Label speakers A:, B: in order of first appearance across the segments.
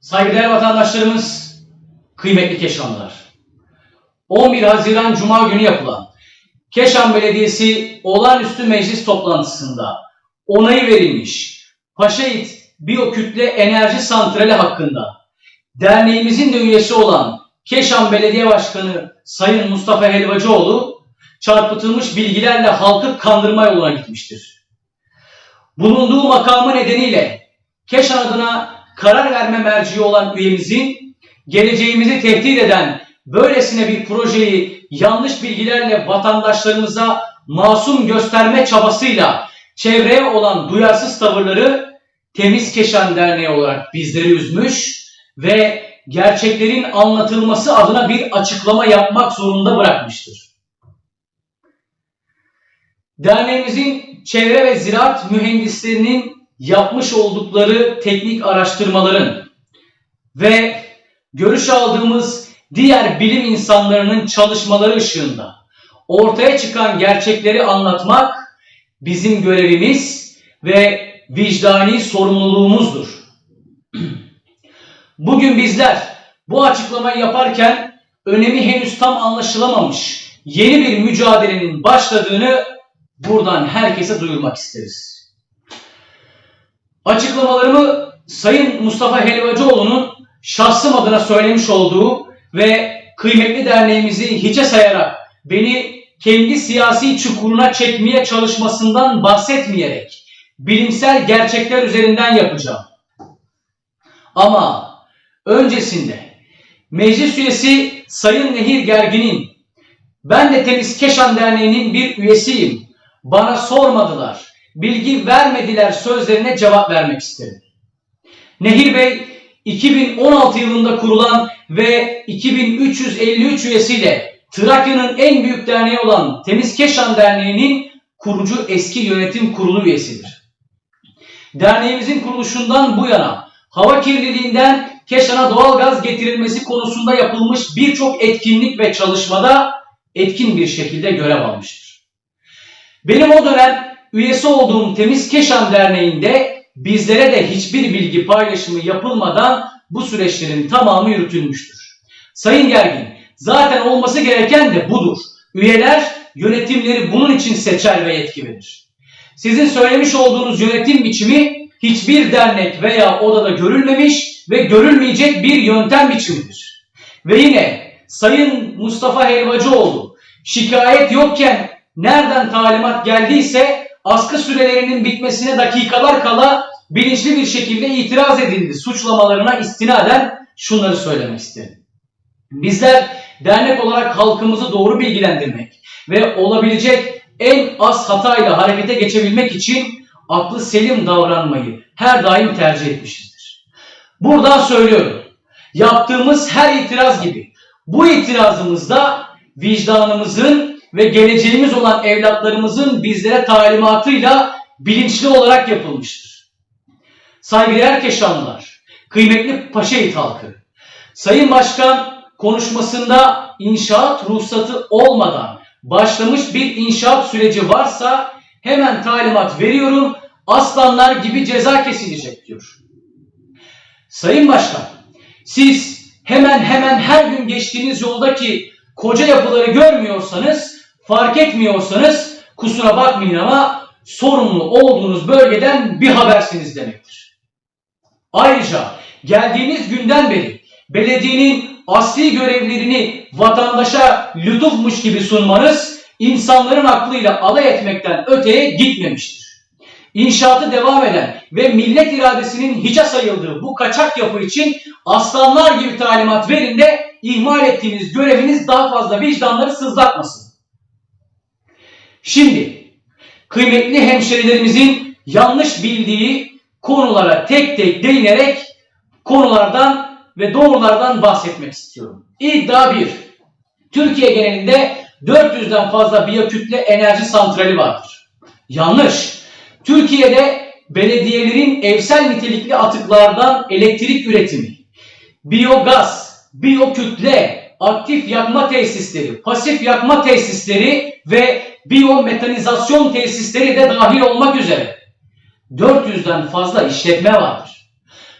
A: Saygıdeğer vatandaşlarımız, kıymetli Keşanlılar. 11 Haziran Cuma günü yapılan Keşan Belediyesi olağanüstü meclis toplantısında onayı verilmiş Paşait Biyokütle Enerji Santrali hakkında derneğimizin de üyesi olan Keşan Belediye Başkanı Sayın Mustafa Helvacıoğlu çarpıtılmış bilgilerle halkı kandırma yoluna gitmiştir. Bulunduğu makamı nedeniyle Keşan adına karar verme merci olan üyemizin geleceğimizi tehdit eden böylesine bir projeyi yanlış bilgilerle vatandaşlarımıza masum gösterme çabasıyla çevreye olan duyarsız tavırları Temiz Keşan Derneği olarak bizleri üzmüş ve gerçeklerin anlatılması adına bir açıklama yapmak zorunda bırakmıştır. Derneğimizin çevre ve ziraat mühendislerinin yapmış oldukları teknik araştırmaların ve görüş aldığımız diğer bilim insanlarının çalışmaları ışığında ortaya çıkan gerçekleri anlatmak bizim görevimiz ve vicdani sorumluluğumuzdur. Bugün bizler bu açıklamayı yaparken önemi henüz tam anlaşılamamış yeni bir mücadelenin başladığını buradan herkese duyurmak isteriz. Açıklamalarımı Sayın Mustafa Helvacıoğlu'nun şahsım adına söylemiş olduğu ve kıymetli derneğimizi hiçe sayarak beni kendi siyasi çukuruna çekmeye çalışmasından bahsetmeyerek bilimsel gerçekler üzerinden yapacağım. Ama öncesinde meclis üyesi Sayın Nehir Gergin'in ben de Temiz Keşan Derneği'nin bir üyesiyim. Bana sormadılar, bilgi vermediler sözlerine cevap vermek isterim. Nehir Bey 2016 yılında kurulan ve 2353 üyesiyle Trakya'nın en büyük derneği olan Temiz Keşan Derneği'nin kurucu eski yönetim kurulu üyesidir. Derneğimizin kuruluşundan bu yana hava kirliliğinden Keşan'a doğalgaz getirilmesi konusunda yapılmış birçok etkinlik ve çalışmada etkin bir şekilde görev almıştır. Benim o dönem üyesi olduğum Temiz Keşan Derneği'nde bizlere de hiçbir bilgi paylaşımı yapılmadan bu süreçlerin tamamı yürütülmüştür. Sayın Gergin, zaten olması gereken de budur. Üyeler yönetimleri bunun için seçer ve yetki verir. Sizin söylemiş olduğunuz yönetim biçimi hiçbir dernek veya odada görülmemiş ve görülmeyecek bir yöntem biçimidir. Ve yine Sayın Mustafa Helvacıoğlu şikayet yokken nereden talimat geldiyse askı sürelerinin bitmesine dakikalar kala bilinçli bir şekilde itiraz edildi suçlamalarına istinaden şunları söylemek isterim. Bizler dernek olarak halkımızı doğru bilgilendirmek ve olabilecek en az hatayla harekete geçebilmek için aklı selim davranmayı her daim tercih etmişizdir. Buradan söylüyorum. Yaptığımız her itiraz gibi bu itirazımızda vicdanımızın ve geleceğimiz olan evlatlarımızın bizlere talimatıyla bilinçli olarak yapılmıştır. Saygıdeğer Keşanlılar, kıymetli Paşait halkı, Sayın Başkan konuşmasında inşaat ruhsatı olmadan başlamış bir inşaat süreci varsa hemen talimat veriyorum, aslanlar gibi ceza kesilecek diyor. Sayın Başkan, siz hemen hemen her gün geçtiğiniz yoldaki koca yapıları görmüyorsanız, fark etmiyorsanız kusura bakmayın ama sorumlu olduğunuz bölgeden bir habersiniz demektir. Ayrıca geldiğiniz günden beri belediyenin asli görevlerini vatandaşa lütufmuş gibi sunmanız insanların aklıyla alay etmekten öteye gitmemiştir. İnşaatı devam eden ve millet iradesinin hiçe sayıldığı bu kaçak yapı için aslanlar gibi talimat verin de ihmal ettiğiniz göreviniz daha fazla vicdanları sızlatmasın. Şimdi kıymetli hemşerilerimizin yanlış bildiği konulara tek tek değinerek konulardan ve doğrulardan bahsetmek istiyorum. İddia 1. Türkiye genelinde 400'den fazla biyokütle enerji santrali vardır. Yanlış. Türkiye'de belediyelerin evsel nitelikli atıklardan elektrik üretimi, biyogaz, biyokütle, aktif yakma tesisleri, pasif yakma tesisleri ve biyometanizasyon tesisleri de dahil olmak üzere 400'den fazla işletme vardır.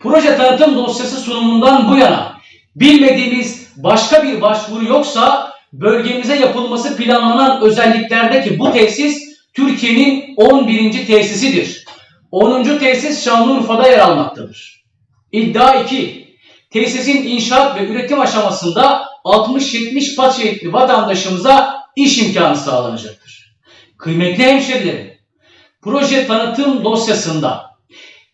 A: proje tanıtım dosyası sunumundan bu yana bilmediğimiz başka bir başvuru yoksa bölgemize yapılması planlanan özelliklerdeki bu tesis Türkiye'nin 11. tesisidir. 10. tesis Şanlıurfa'da yer almaktadır. İddia 2. Tesisin inşaat ve üretim aşamasında 60-70 paçayetli vatandaşımıza iş imkanı sağlanacaktır. Kıymetli hemşerilerim, proje tanıtım dosyasında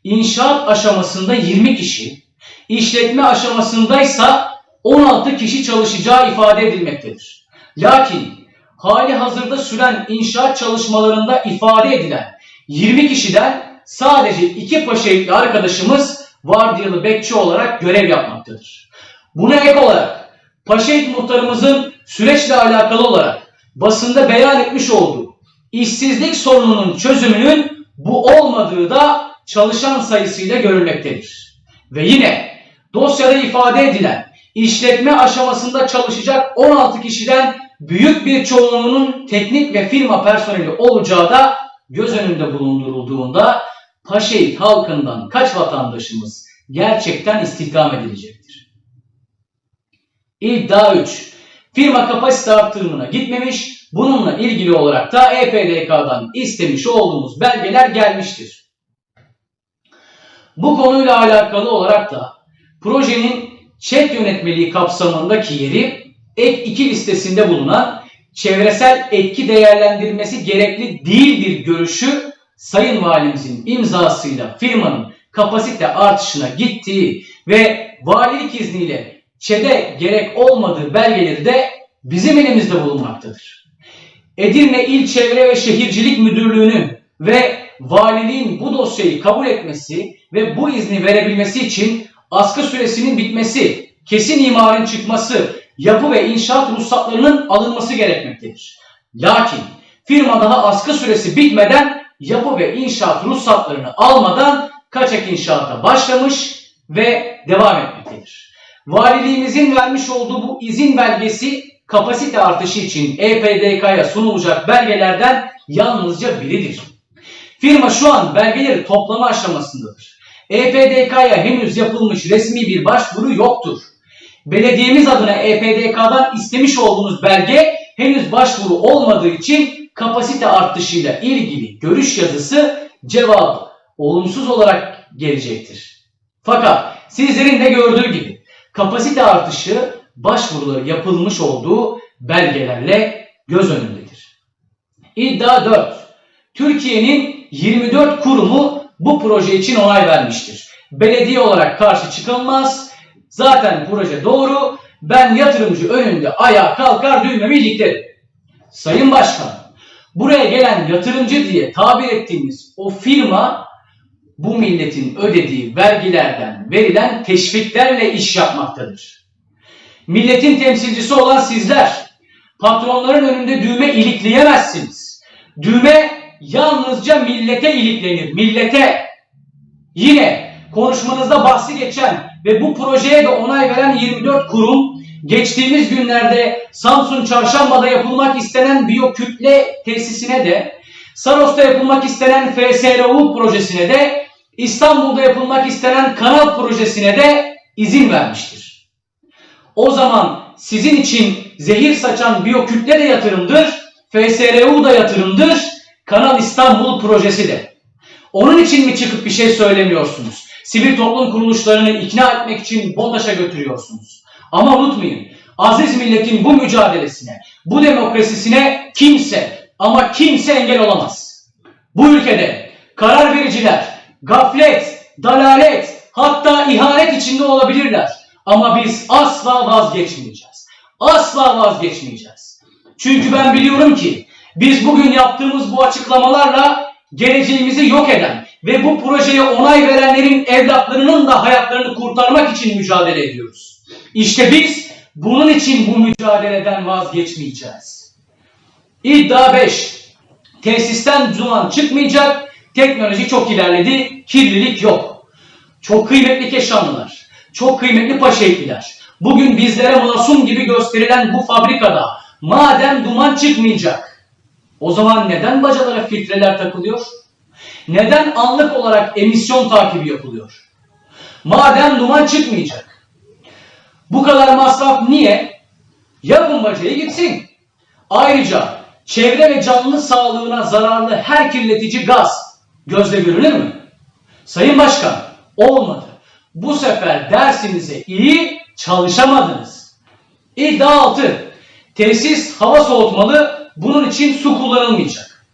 A: inşaat aşamasında 20 kişi, işletme aşamasındaysa 16 kişi çalışacağı ifade edilmektedir. Lakin hali hazırda süren inşaat çalışmalarında ifade edilen 20 kişiden sadece iki paşaitli arkadaşımız vardiyalı bekçi olarak görev yapmaktadır. Buna ek olarak Paşait muhtarımızın süreçle alakalı olarak basında beyan etmiş olduğu işsizlik sorununun çözümünün bu olmadığı da çalışan sayısıyla görülmektedir. Ve yine dosyada ifade edilen işletme aşamasında çalışacak 16 kişiden büyük bir çoğunluğunun teknik ve firma personeli olacağı da göz önünde bulundurulduğunda Paşait halkından kaç vatandaşımız gerçekten istihdam edilecektir? İddia 3. Firma kapasite artırımına gitmemiş, bununla ilgili olarak da EPDK'dan istemiş olduğumuz belgeler gelmiştir. Bu konuyla alakalı olarak da projenin çet yönetmeliği kapsamındaki yeri ek 2 listesinde bulunan çevresel etki değerlendirmesi gerekli değildir görüşü Sayın Valimizin imzasıyla firmanın kapasite artışına gittiği ve valilik izniyle ÇED'e gerek olmadığı belgeleri de bizim elimizde bulunmaktadır. Edirne İl Çevre ve Şehircilik Müdürlüğü'nün ve valiliğin bu dosyayı kabul etmesi ve bu izni verebilmesi için askı süresinin bitmesi, kesin imarın çıkması, yapı ve inşaat ruhsatlarının alınması gerekmektedir. Lakin firma daha askı süresi bitmeden yapı ve inşaat ruhsatlarını almadan kaçak inşaata başlamış ve devam etmektedir. Valiliğimizin vermiş olduğu bu izin belgesi kapasite artışı için EPDK'ya sunulacak belgelerden yalnızca biridir. Firma şu an belgeleri toplama aşamasındadır. EPDK'ya henüz yapılmış resmi bir başvuru yoktur. Belediyemiz adına EPDK'dan istemiş olduğunuz belge henüz başvuru olmadığı için kapasite artışıyla ilgili görüş yazısı cevabı olumsuz olarak gelecektir. Fakat sizlerin de gördüğü gibi kapasite artışı başvuruları yapılmış olduğu belgelerle göz önündedir. İddia 4. Türkiye'nin 24 kurumu bu proje için onay vermiştir. Belediye olarak karşı çıkılmaz. Zaten proje doğru. Ben yatırımcı önünde ayağa kalkar düğmemi iliklerim. Sayın Başkan, buraya gelen yatırımcı diye tabir ettiğimiz o firma bu milletin ödediği vergilerden verilen teşviklerle iş yapmaktadır. Milletin temsilcisi olan sizler patronların önünde düğme ilikleyemezsiniz. Düğme yalnızca millete iliklenir, millete. Yine konuşmanızda bahsi geçen ve bu projeye de onay veren 24 kurum geçtiğimiz günlerde Samsun Çarşamba'da yapılmak istenen biyokütle tesisine de Saros'ta yapılmak istenen FSRU projesine de İstanbul'da yapılmak istenen kanal projesine de izin vermiştir. O zaman sizin için zehir saçan biyokütle de yatırımdır, FSRU da yatırımdır, Kanal İstanbul projesi de. Onun için mi çıkıp bir şey söylemiyorsunuz? Sivil toplum kuruluşlarını ikna etmek için BOTAŞ'a götürüyorsunuz. Ama unutmayın, aziz milletin bu mücadelesine, bu demokrasisine kimse ama kimse engel olamaz. Bu ülkede karar vericiler gaflet, dalalet, hatta ihanet içinde olabilirler. Ama biz asla vazgeçmeyeceğiz. Asla vazgeçmeyeceğiz. Çünkü ben biliyorum ki biz bugün yaptığımız bu açıklamalarla geleceğimizi yok eden ve bu projeye onay verenlerin evlatlarının da hayatlarını kurtarmak için mücadele ediyoruz. İşte biz bunun için bu mücadeleden vazgeçmeyeceğiz. İddia 5. Tesisten duman çıkmayacak, teknoloji çok ilerledi, kirlilik yok. Çok kıymetli Keşanlılar, çok kıymetli Paşaitliler. Bugün bizlere masum gibi gösterilen bu fabrikada madem duman çıkmayacak, o zaman neden bacalara filtreler takılıyor? Neden anlık olarak emisyon takibi yapılıyor? Madem duman çıkmayacak. Bu kadar masraf niye? Yapın bacayı gitsin. Ayrıca çevre ve canlı sağlığına zararlı her kirletici gaz gözle görünür mü? Sayın Başkan, olmadı. Bu sefer dersinize iyi çalışamadınız. İddia 6. Tesis hava soğutmalı, bunun için su kullanılmayacak.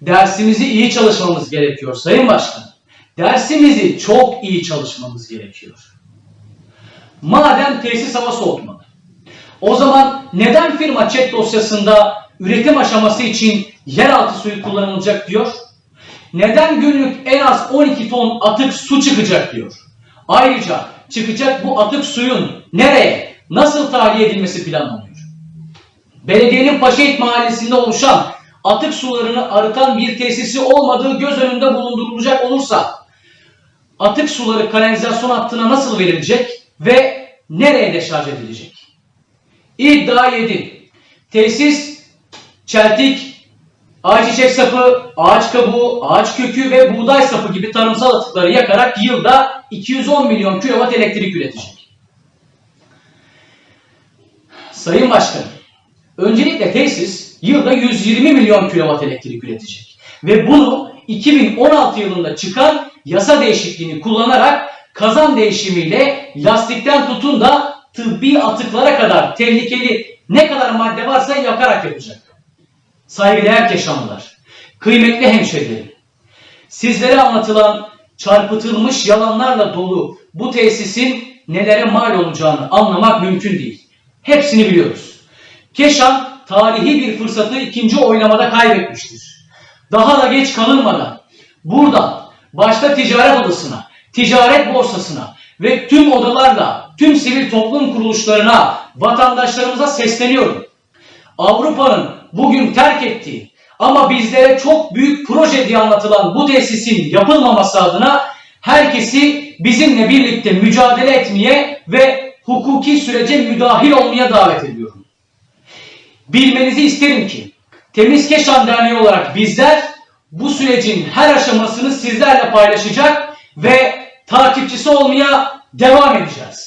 A: Dersimizi iyi çalışmamız gerekiyor Sayın Başkan. Dersimizi çok iyi çalışmamız gerekiyor. Madem tesis hava soğutmalı, o zaman neden firma chat dosyasında üretim aşaması için yeraltı suyu kullanılacak diyor? Neden günlük en az 12 ton atık su çıkacak diyor? Ayrıca çıkacak bu atık suyun nereye, nasıl tahliye edilmesi planlanıyor? Belediyenin Paşaeit Mahallesi'nde oluşan atık sularını arıtan bir tesisi olmadığı göz önünde bulundurulacak olursa atık suları kanalizasyon hattına nasıl verilecek ve nereye deşarj edilecek? İddia 7. Tesis, çeltik, ayçiçek sapı, ağaç kabuğu, ağaç kökü ve buğday sapı gibi tarımsal atıkları yakarak yılda 210 milyon kilowatt elektrik üretecek. Sayın Başkanım, öncelikle tesis yılda 120 milyon kilowatt elektrik üretecek. Ve bunu 2016 yılında çıkan yasa değişikliğini kullanarak kazan değişimiyle lastikten tutun da tıbbi atıklara kadar tehlikeli ne kadar madde varsa yakarak yapacak. Saygıdeğer keşanlılar, kıymetli hemşehrilerim, sizlere anlatılan çarpıtılmış yalanlarla dolu bu tesisin nelere mal olacağını anlamak mümkün değil. Hepsini biliyoruz. Keşan tarihi bir fırsatı ikinci oylamada kaybetmiştir. Daha da geç kalınmadan buradan başta ticaret odasına, ticaret borsasına ve tüm odalarla tüm sivil toplum kuruluşlarına, vatandaşlarımıza sesleniyorum. Avrupa'nın bugün terk ettiği ama bizlere çok büyük proje diye anlatılan bu tesisin yapılmaması adına herkesi bizimle birlikte mücadele etmeye ve hukuki sürece müdahil olmaya davet ediyorum. Bilmenizi isterim ki Temiz Keşan Derneği olarak bizler bu sürecin her aşamasını sizlerle paylaşacak ve takipçisi olmaya devam edeceğiz.